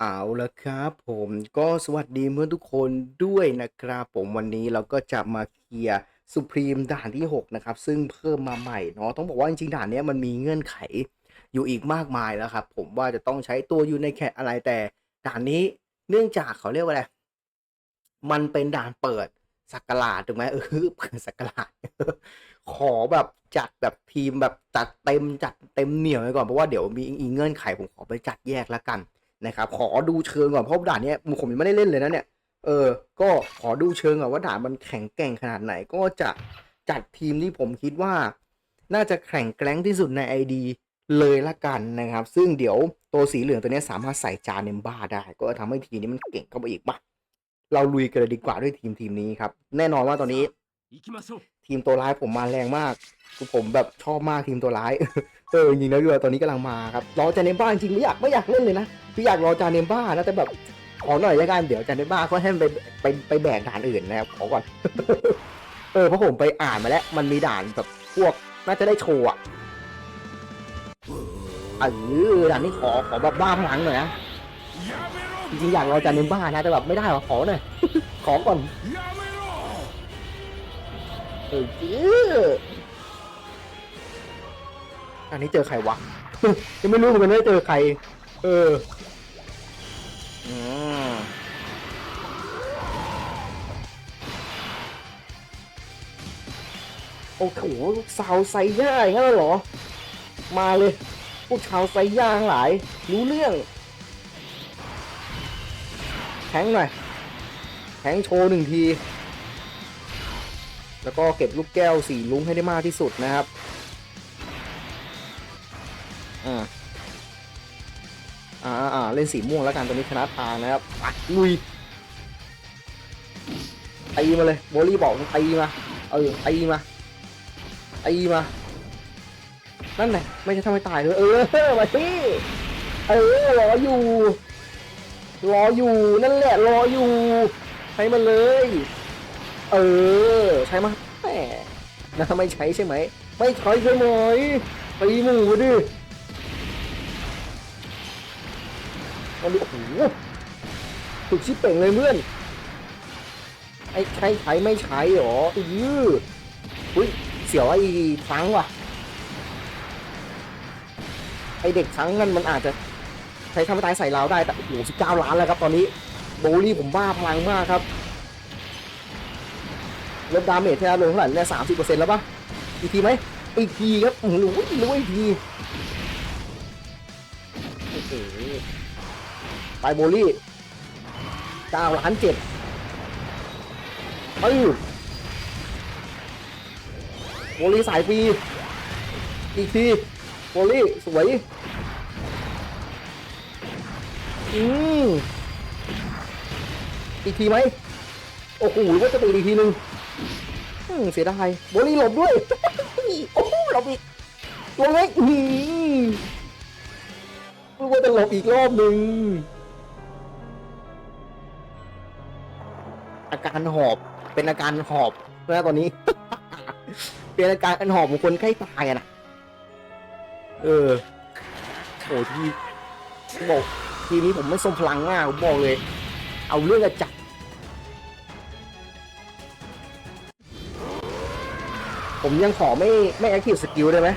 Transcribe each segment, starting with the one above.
เอาละครับผมก็สวัสดีเพื่อนทุกคนด้วยนะครับผมวันนี้เราก็จะมาเคลียร์สุพรีมด่านที่ 6 นะครับ ซึ่งเพิ่มมาใหม่เนาะต้องบอกว่าจริงๆด่านนี้มันมีเงื่อนไขอยู่อีกมากมายแล้วครับ ผมว่าจะต้องใช้ตัวอยู่ในแคทอะไรแต่ด่านนี้เนื่องจากเขาเรียกว่าอะไรมันเป็นด่านเปิดสักราชถูกไหมเออเปิดสักราชขอแบบจัดแบบทีมแบบจัดเต็มจัดเต็มเหนียวไว้ก่อนเพราะว่าเดี๋ยวมีอีกเงื่อนไขผมขอไปจัดแยกแล้วกัน นะครับ ขอดูเชิงก่อนเพราะด่านนี้ผมยังไม่ได้เล่นเลยนะเนี่ย เออ ก็ขอดูเชิงก่อนว่าด่านมันแข็งแกร่งขนาดไหน ก็จะจัดทีมที่ผมคิดว่า น่าจะแข็งแกร่งที่สุดในไอดีเลยละกันนะครับ ซึ่งเดี๋ยวตัวสีเหลืองตัวนี้สามารถใส่จานเนมบ้าได้ ก็ทำให้ทีมนี้มันเก่งเข้าไปอีกบ้าเราลุยกันเลยดีกว่าด้วยทีมทีมนี้ครับ แน่นอนว่าตอนนี้ ทีมตัวร้ายผมมาแรงมากคือผมแบบชอบมากทีมตัวร้าย เออจริงๆแล้วด้ยตอนนี้กำลังมาครับรอจานเนมบ้าจริงไม่อยากไม่อยากเล่นเลยนะคืออยากรอจานเนมบ้านะแต่แบบขอหน่อยละกันเดี๋ยวจานเนมบ้าก็ให้ไปไปไปแบกด่านอื่นนะครับขอก่อน เออเพราะผมไปอ่านมาแล้ว มันมีด่านแบบพวกน่าจะได้โชว์อะเออด่านนี้ขอขอแบบบ้าพลังหน่อยนะจริงอยากรอจานเนมบ้านะแต่แบบไม่ได้หรอขอหน่อยขอก่อน เออเอออันนี้เจอใครวะ ยังไม่รู้เหมือนกันว่าเจอใคร เอออืมโอ้โหสาวไซย่าอย่างนั้นเหรอ มาเลย พวกชาวไซย่าทั้งหลาย รู้เรื่อง แทงหน่อยแทงโชว์หนึ่งที แล้วก็เก็บลูกแก้วสีลุ้งให้ได้มากที่สุดนะครับ อ่า อ่าอ่าเล่นสีม่วงแล้วกันตอนนี้ชนะทางนะครับไปลุยตีมาเลยโบลี่บอกตีมา เออตีมาตีมา นั่นไงไม่ใช่ทำให้ตายเลยเออมาที่เออรออยู่ รออยู่นั่นแหละรออยู่ให้มันเลย เออ ใช่ไหมยแหมนะไม่ใช้ใช่ไหม ไม่ใช้ใช่ไหมตีหมูดิมันดิโอ้โหถูกชิปเป่งเลยเพื่อน ไอ้ใช้ใช้ไม่ใช้หรอยืออุ้ย เสียวไอ้ฟังว่ะ ไอเด็กช้างนั่นมันอาจจะใช้ทำให้ตายใส่เราได้แต่โอ้โหสิบเก้าล้านแล้วครับตอนนี้โบลี่ผมบ้าพลังมากครับ ลดดาเมจที่เราลงเท่าไหร่เนี่ยสามสิบเปอร์เซ็นต์แล้วปะอีกทีไหมอีกทีครับอื้อหือรู้อีกทีไปโบลี่เก้าล้านเจ็ดเอ้ยโบลี่สายฟรีอีกทีโบลี่สวยอืมอีกทีไหมโอ้โหว่าจะตีอีกทีนึง อืมเสียดายโบลี่หลบด้วย โอ้โหหลบอีกตัวเล็กอืมรู้ว่าจะหลบอีกรอบหนึ่งอาการหอบเป็นอาการหอบนะตอนนี้ เป็นอาการหอบของคนใกล้ตายอะนะเออโอ้ที่บอกทีนี้ผมไม่ทรงพลังมากผมบอกเลย เอาเรื่องกระจัด ผมยังขอไม่ไม่แอคทีฟสกิลได้ไหม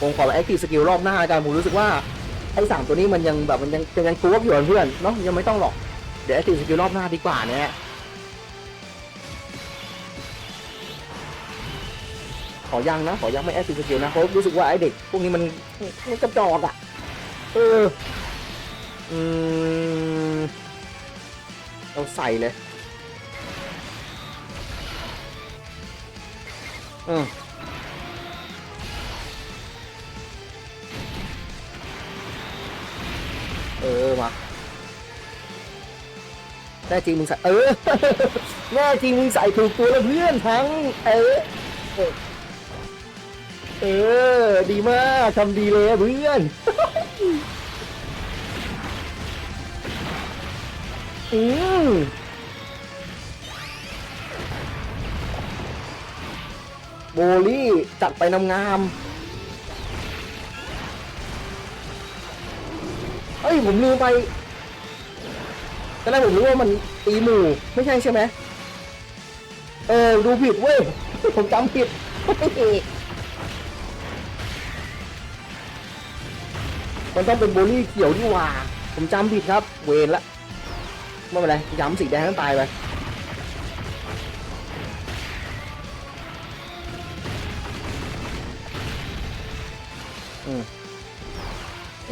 ผมขอแอคทีฟสกิลรอบหน้าอาจารย์ผมรู้สึกว่าไอ้สามตัวนี้มันยังแบบมันยังเป็นยังกลัวอยู่อะเพื่อนเนาะยังไม่ต้องหรอก เดี๋ยวแอคทีฟสกิลรอบหน้าดีกว่าเนี่ยขอยังนะขอยังไม่แอคทีฟสกิลนะเพราะรู้สึกว่าไอ้เด็กพวกนี้มันมันกระจอกอะเอออืมเราใส่เลย อืมเออมาแน่จริงมึงใส่เออแน่จริงมึงใส่ถูกตัวแล้วเพื่อนทั้ง เออ เออ ดีมากทำดีเลยเพื่อนอืม โบลี่จัดไปนำงามเอ้ยผมลืมไปตอนแรกผมรู้ว่ามันตีหมู่ไม่ใช่ใช่ไหมเออดูผิดเว้ย ผมจำผิดมันต้องเป็นโบลี่เขียวนี่หว่า ผมจำผิดครับ เวรละไม่เป็นไรย้ำสีแดงทั้งตายไป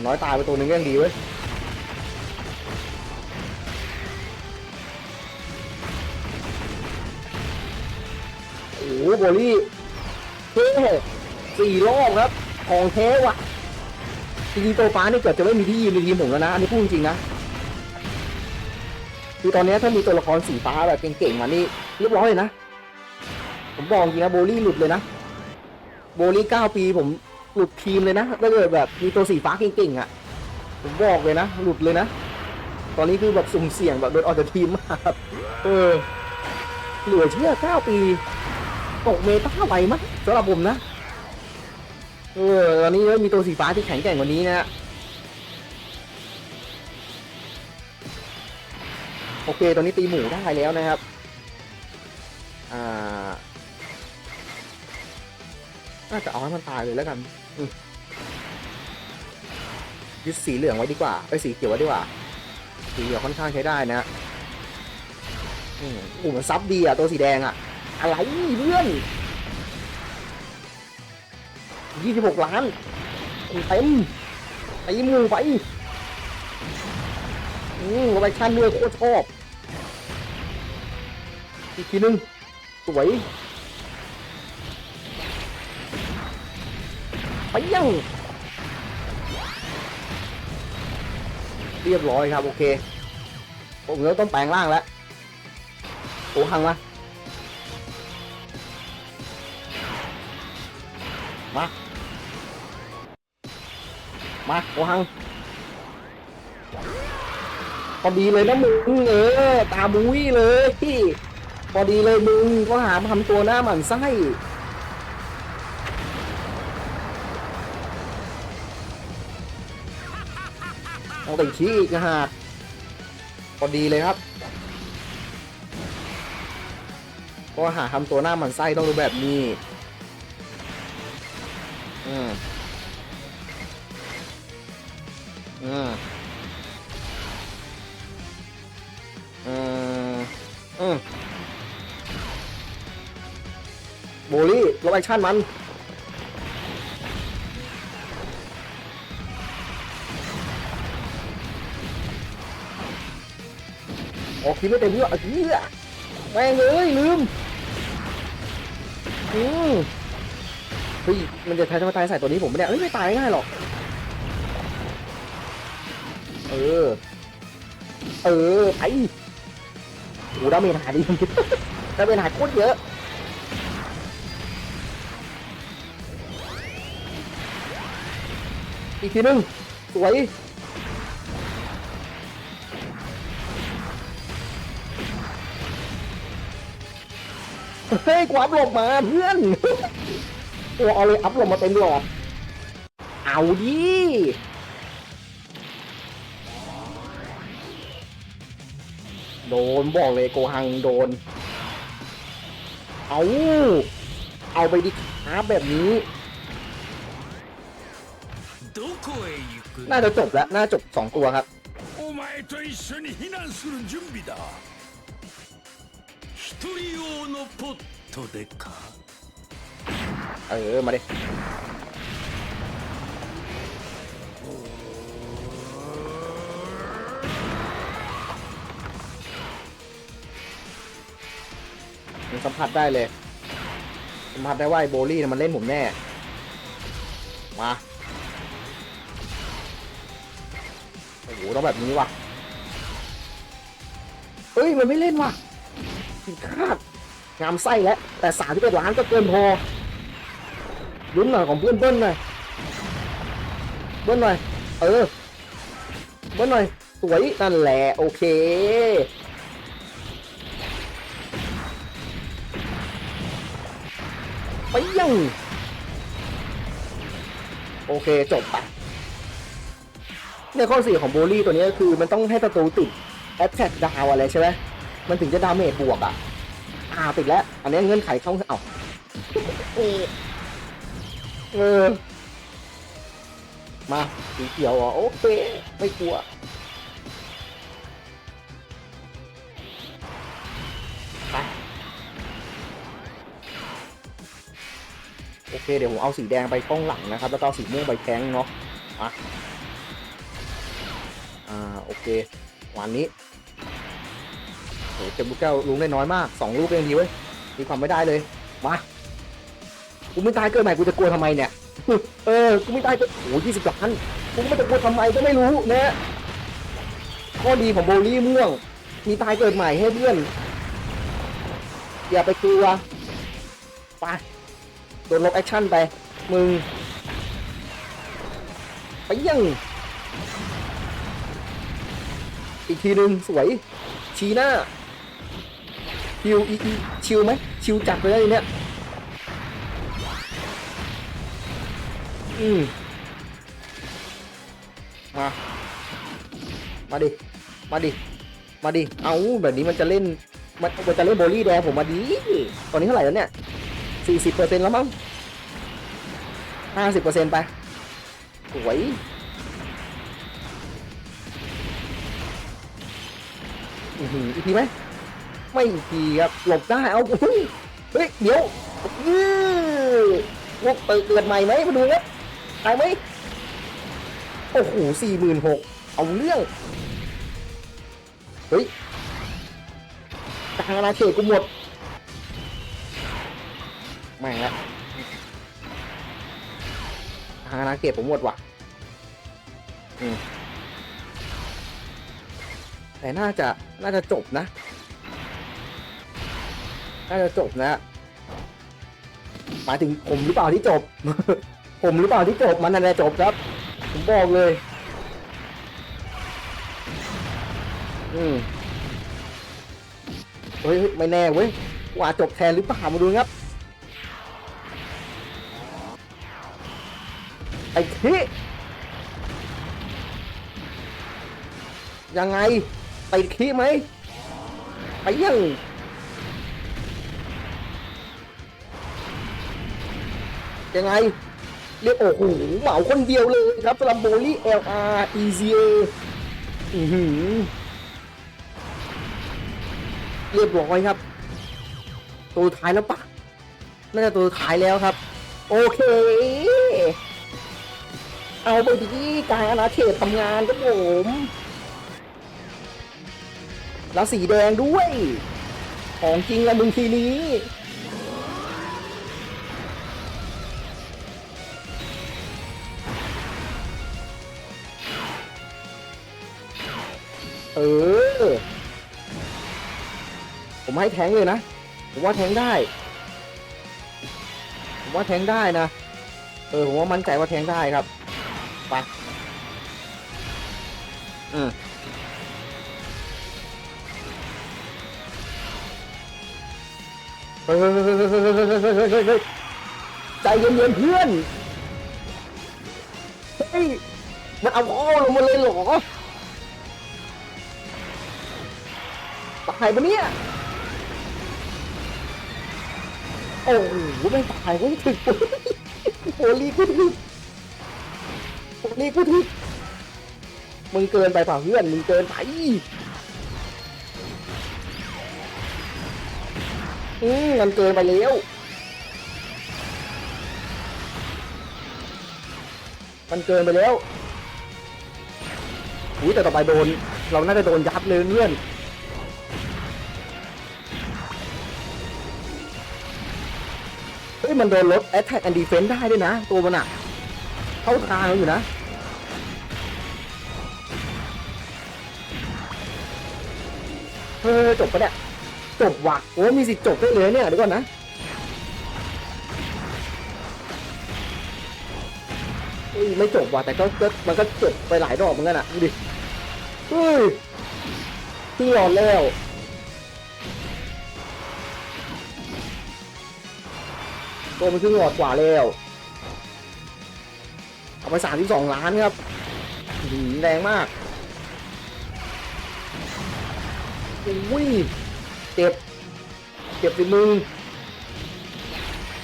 น้อยตายไปตัวหนึ่งก็ยังดีเว้ยโอ้โหโบลี่เท่สี่รอบครับ ของแท้ว่ะจริงๆตัวฟ้านี่เกือบจะไม่มีที่ยืนในทีมผมแล้วนะ อันนี้พูดจริงนะ คือตอนนี้ถ้ามีตัวละครสีฟ้าแบบเก่งๆมานี่เรียบร้อยเลยนะ ผมบอกจริงนะโบลี่หลุดเลยนะ โบลี่เก้าปีผม หลุดทีมเลยนะถ้าเกิดแบบมีตัวสีฟ้าเก่งๆอะผมบอกเลยนะหลุดเลยนะ ตอนนี้คือแบบสุ่มเสี่ยงแบบโดนออกจากทีมมากครับเออเหลือเชื่อเก้าปีตกเมตาไวมากสำหรับผมนะเออตอนนี้มีตัวสีฟ้าที่แข็งแกร่งกว่านี้นะฮะโอเค ตอนนี้ตีหมูได้แล้วนะครับ อ่า น่าจะเอาให้มันตายเลยแล้วกัน ยึดสีเหลืองไว้ดีกว่าไปสีเขียวไว้ดีกว่า สีเขียวค่อนข้างใช้ได้นะอืมโอ้มันซับดีอะตัวสีแดงอะ อะไรเพื่อนยี่สิบหกล้านเต็มไอ้หมูไปอืมโรบชั่นด้วยโคตรชอบ อีกทีนึง สวย ไปยังเรียบร้อยครับ โอเคผมก็ต้องแปลงร่างแล้ว โอ้หังมามา มาโอหังพอดีเลยนะมึงเออตามุ้ยเลยพี่พอดีเลยมึงก็หาทำตัวหน้าหมันไส้ เอาแต่ขี้อีกนะฮะพอดีเลยครับก็หาทำตัวหน้าหมันไส้ต้องดูแบบนี้ อืมอืมอืมอืมโบลี่ลบแอคชั่นมัน คิดไม่เต็มที่อะเหี้ยแม่งเลยลืมอืมเฮ้ยมันจะทายจะมาตายใส่ตัวนี้ผมไม่ได้เอ้ยไม่ตายง่ายหรอกเออ เออไปโอ้ดาเมจหายดีดาเมจหายโคตรเยอะอีกทีหนึงสวย เฮ้ยกูอัพหลบมาเพื่อนตัวเอาเลยอัพหลบมาเต็มหลอด เอาดิโดนบอกเลยโกหังโดน เอา เอาไปดิครัแบบนี้ น่าจะจบแล้ว น่าจบสองตัวครับ お前と一緒に避難する準備だ一人用のポットでか เออ มาดิ มันสัมผัสได้เลย สัมผัสได้ว่าไอ้โบลี่น่ะมันเล่นผมแน่ มา โอ้โห ต้องแบบนี้ว่ะ เฮ้ย มันไม่เล่นว่ะ ผิดคาดงามไส้แล้วแต่สามที่เป็นล้านก็เกินพอลุ้นหน่อยของเพื่อนเบิ้ลหน่อยเบิ้ลหน่อยเออเบิ้ลหน่อยสวยนั่นแหละโอเคไปยังโอเคจบไปเนี่ยข้อสียของโบลี่ตัวนี้ก็คือมันต้องให้ศัตรูติดแอตแทกดาวอะไรใช่ไหม มันถึงจะดาเมจบวกอะอ่าติดแล้ว อันนี้เงื่อนไขเข้าเอ้าเออเออมาสีเขียวอะโอเค ไม่กลัว ไป โอเค เดี๋ยวผมเอาสีแดงไปช่องหลังนะครับ แล้วก็เอาสีม่วงไปแทงเนาะมาอ่า โอเค วันนี้ โหเก็บลูกแก้วลุงได้น้อยมากสองลูกเองดีเว้ยมีความไม่ได้เลย มากูไม่ตายเกิดใหม่กูจะกลัวทำไมเนี่ย เออ กูไม่ตายก็โอ้ยี่สิบล้านกูไม่จะกลัวทำไมก็ไม่รู้นะข้อดีของโบลี่ม่วง มีตายเกิดใหม่ให้เพื่อน อย่าไปกลัวไปโดนลบแอคชั่นไป มึง ไปยัง อีกทีหนึ่งสวย ชีหน้า ชิวอีอีชิวไหมชิวจัดเลยเนี่ยอืมมา มาดิ มาดิ มาดิ เอาแบบนี้มันจะเล่น มันมันจะเล่นโบลี่แดงผมมาดีตอนนี้เท่าไหร่แล้วเนี่ยสี่สิบเปอร์เซ็นต์แล้วมั้งห้าสิบเปอร์เซ็นต์ไปสวยอือหืออีกทีไหม ไม่อีกทีครับหลบได้เอาเฮ้ยเฮ้ยเดี๋ยวอือพวกเปิดเกิดใหม่ไหมมาดูนะตายไหมโอ้โหสี่หมื่นหกเอาเรื่องเฮ้ยกลางอาเขตกูหมดแม่ละกลางอาเขตผมหมดว่ะแต่น่าจะน่าจะจบนะ น่าจะจบนะหมายถึงผมหรือเปล่าที่จบ ผมหรือเปล่าที่จบมันนั่นแหละจบครับ ผมบอกเลย อืมเฮ้ยเฮ้ยไม่แน่เว้ยว่าจบแทนหรือเปล่ามาดูครับไอ้ที่ยังไงไปขี้ไหมไปยัง ยังไง เรียกโอ้โหเหมาคนเดียวเลยครับสำหรับโบลี่ LR Easier อือหือเรียบร้อยครับ ตัวท้ายแล้วปะน่าจะตัวท้ายแล้วครับ โอเค เอาไปที่การอาณาเขตทำงานครับผมแล้วสีแดงด้วย ของจริงละมึงทีนี้ เออ ผมให้แทงเลยนะ ผมว่าแทงได้ ผมว่าแทงได้นะ เออ ผมว่ามั่นใจว่าแทงได้ครับ ไปอืมใจเย็นๆเพื่อน เฮ้ย มันเอาข้อลงมาเลยเหรอ ตายปะเนี่ย โอ้โหไม่ตายเว้ยถึกโอลีกูถึกโอลีกูถึกมึงเกินไปเปล่าเพื่อน มึงเกินไปอืมมันเกินไปแล้วมันเกินไปแล้วอุ้ยแต่ต่อไปโดน เราน่าจะโดนยับเลยเพื่อน ฮ้ยมันโดนลด attack and defense ได้ด้วยนะ ตัวมันอะเข้าทางเราอยู่นะเฮ้ยจบปะเนี่ย จบว่ะโอ้มีสิจบได้เลยเนี่ยเดี๋ยวก่อนนะเฮ้ยไม่จบว่ะแต่ก็มันก็จบไปหลายรอบเหมือนกันอะดูดิเฮ้ยที่หลอดแล้ว ตัวมันครึ่งหลอดกว่าแล้วเอาไปสามที่สองล้านครับแรงมากอุ้ยเจ็บเจ็บสิมึง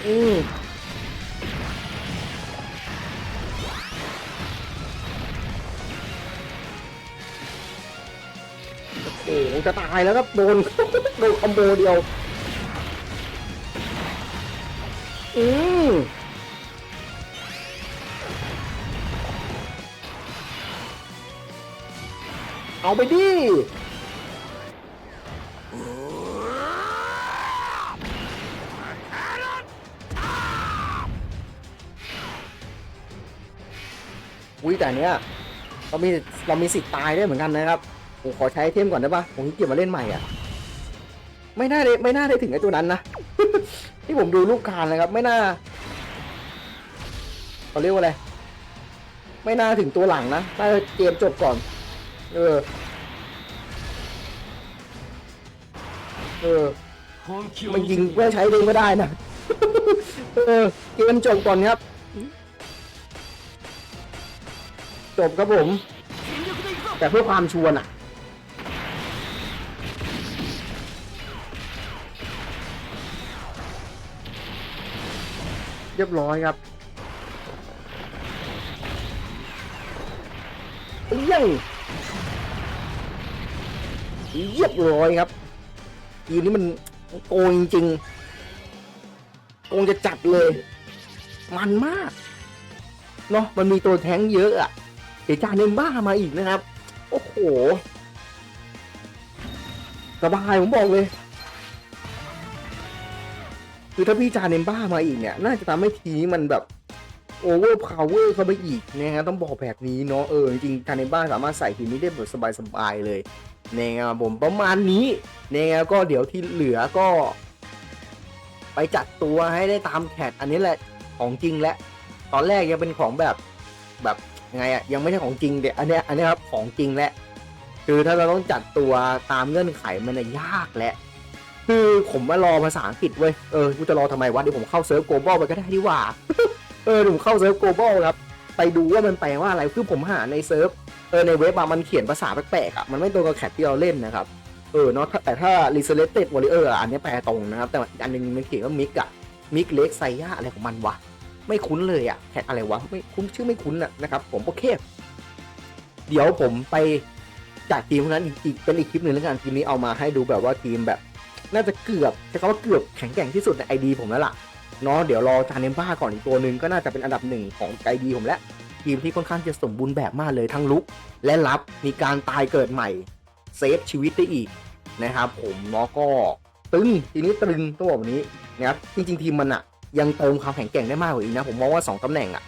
อืมโอ้โหจะตายแล้วครับโดนโดนคอมโบเดียว อืมเอาไปดิอุ้ยแต่เนี้ยเรามีเรามีสิทธิ์ตายได้เหมือนกันนะครับผมขอใช้เทมก่อนได้ปะผมเก็บมาเล่นใหม่อะ ไม่น่าได้ไม่น่าได้ถึงไอ้ตัวนั้นนะ ที่ผมดูลูกคานนะครับ ไม่น่าเขาเรียกว่าอะไร ไม่น่าถึงตัวหลังนะน่าจะเกมจบก่อน เออ เออมันยิงไม่ใช้เองก็ได้นะ เออ เกมจบก่อนครับ จบครับผม แต่เพื่อความชวนอะ รียบร้อยครับเอี้ยังเรียบร้อยครับทีนี้มันโกงจริงๆโกงจะจัดเลย มันมากเนาะมันมีตัวแท้งเยอะอะเดี๋ยวจานเนมบ้ามาอีกนะครับ โอ้โหสบายผมบอกเลย คือถ้าพี่จานเนมบ้ามาอีกเนี่ย น่าจะทำให้ทีนี้มันแบบโอเวอร์พาวเวอร์เข้าไปอีกนะครับต้องบอกแบบนี้เนาะเออจริงจานเนมบ้าสามารถใส่ทีมนี้ได้แบบสบายๆเลยนะครับผมประมาณนี้นะครับก็เดี๋ยวที่เหลือก็ ไปจัดตัวให้ได้ตามแคทอันนี้แหละของจริงและ ตอนแรกยังเป็นของแบบแบบไงอะยังไม่ใช่ของจริงเดี๋ยอันเนี้ยอันนี้ครับของจริงแหละ คือถ้าเราต้องจัดตัวตามเงื่อนไขมันน่ะยากแหละ คือผมมารอภาษาอังกฤษเว้ย เออ กูจะรอทำไมวะ เดี๋ยวผมเข้าเซิร์ฟโกลบอลไปก็ได้ดีกว่า เออผมเข้าเซิร์ฟโกลบอลครับ ไปดูว่ามันแปลว่าอะไร คือผมหาในเซิร์ฟ เออ ในเว็บอะมันเขียนภาษาแปลกๆอะมันไม่ตรงกับแคทที่เราเล่นนะครับ เออเนาะ แต่ถ้า Reselected Warrior อะอันนี้แปลตรงนะครับ แต่อันนึงมันเขียนว่ามิกอะมิกเล็กไซย่าอะไรของมันวะ ไม่คุ้นเลยอะแคทอะไรวะ ไม่คุ้นชื่อไม่คุ้นอะนะครับ ผมโอเค เดี๋ยวผมไปจัดทีมนั้นอีกอีกเป็นอีกคลิปหนึ่งแล้วกันทีมนี้เอามาให้ดูแบบว่าทีมแบบ น่าจะเกือบใช้คำว่าเกือบแข็งแกร่งที่สุดในไอดีผมแล้วล่ะเนาะเดี๋ยวรอจานเนมบ้าก่อนอีกตัวหนึ่งก็น่าจะเป็นอันดับหนึ่งของไอดีผมแล้วทีมที่ค่อนข้างจะสมบูรณ์แบบมากเลยทั้งลุก และรับมีการตายเกิดใหม่เซฟชีวิตได้อีกนะครับผมเนาะก็ตึงทีนี้ตึงต้องบอกแบบนี้นะครับจริงๆทีมมันอะยังเติมความแข็งแกร่งได้มากกว่าอีกนะผมมองว่าสองตำแหน่งอะ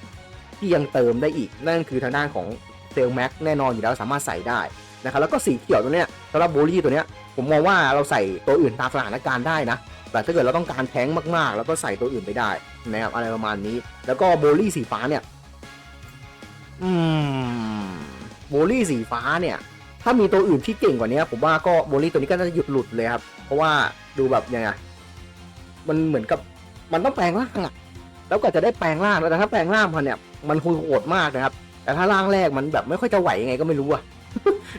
ที่ยังเติมได้อีกนั่นคือทางด้านของเซลแม็กแน่นอนอยู่แล้วสามารถใส่ได้ นะครับแล้วก็สีเขียวตัวเนี้ยสำหรับโบลี่ตัวเนี้ยผมมองว่าเราใส่ตัวอื่นตามสถานการณ์ได้นะ แต่ถ้าเกิดเราต้องการแท้งมากๆ แล้วก็ใส่ตัวอื่นไปได้นะครับอะไรประมาณนี้ แล้วก็โบลี่สีฟ้าเนี่ยอืมโบลี่สีฟ้าเนี่ย ถ้ามีตัวอื่นที่เก่งกว่านี้ผมว่าก็โบลี่ตัวนี้ก็น่าจะหยุดหลุดเลยครับ เพราะว่าดูแบบยังไงมันเหมือนกับมันต้องแปลงร่างอะแล้วก็จะได้แปลงร่างแต่ถ้าแปลงร่างมันเนี่ยมันคงโหดมากนะครับ แต่ถ้าร่างแรกมันแบบไม่ค่อยจะไหวยังไงก็ไม่รู้อะ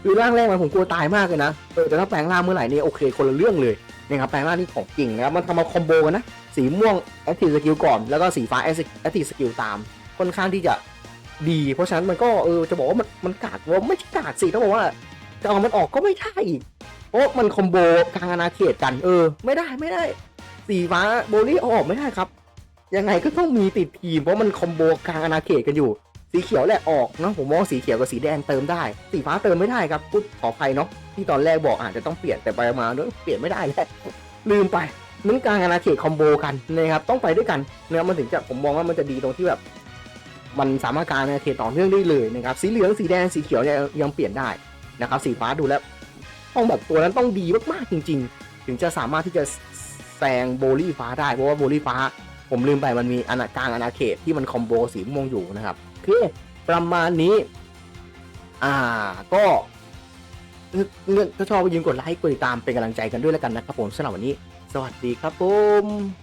หรือร่างแรกมันผมกลัวตายมากเลยนะเออแต่ถ้าแปลงร่างเมื่อไหร่นี่โอเคคนละเรื่องเลยนะครับแปลงร่างนี่ของจริงนะครับมันทำมาคอมโบกันนะสีม่วงแอคทีฟสกิลก่อนแล้วก็สีฟ้าแอคทีฟสกิลตามค่อนข้างที่จะดี เพราะฉะนั้นมันก็เออจะบอกว่ามันมันกาดว่าไม่ใช่กาดสิต้องบอกว่าจะเอามันออกก็ไม่ใช่อีกเพราะมันคอมโบกลางอาณาเขตกันเออ ไม่ได้ไม่ได้ สีฟ้าโบลี่เอาออกไม่ได้ครับยังไงก็ต้องมีติดทีมเพราะมันคอมโบกลางอาณาเขตกันอยู่ สีเขียวแหละออกเนาะผมมองสีเขียวกับสีแดงเติมได้ สีฟ้าเติมไม่ได้ครับพูดขออภัยเนาะที่ตอนแรกบอกอาจจะต้องเปลี่ยนแต่ไปมาเนอะเปลี่ยนไม่ได้แล้วลืมไปมันกลางอาณาเขตคอมโบกันนะครับต้องไปด้วยกันนะมันถึงจะผมมองว่ามันจะดีตรงที่แบบ มันสามารถกางอาณาเขตต่อเนื่องได้เลยนะครับสีเหลืองสีแดงสีเขียวเนี่ยยังเปลี่ยนได้นะครับสีฟ้าดูแล้วต้องแบบตัวนั้นต้องดีมากๆจริง ๆ ถึงจะสามารถที่จะแซงโบลี่ฟ้าได้เพราะว่าโบลี่ฟ้า ผมลืมไปมันมีอาณากลางอาณาเขตที่มันคอมโบสีม่วงอยู่นะครับ เค ประมาณนี้ อ่า ก็ถ้าชอบก็ยืนกดไลค์กดติดตามเป็นกำลังใจกันด้วยแล้วกันนะครับผมสำหรับวันนี้ สวัสดีครับผม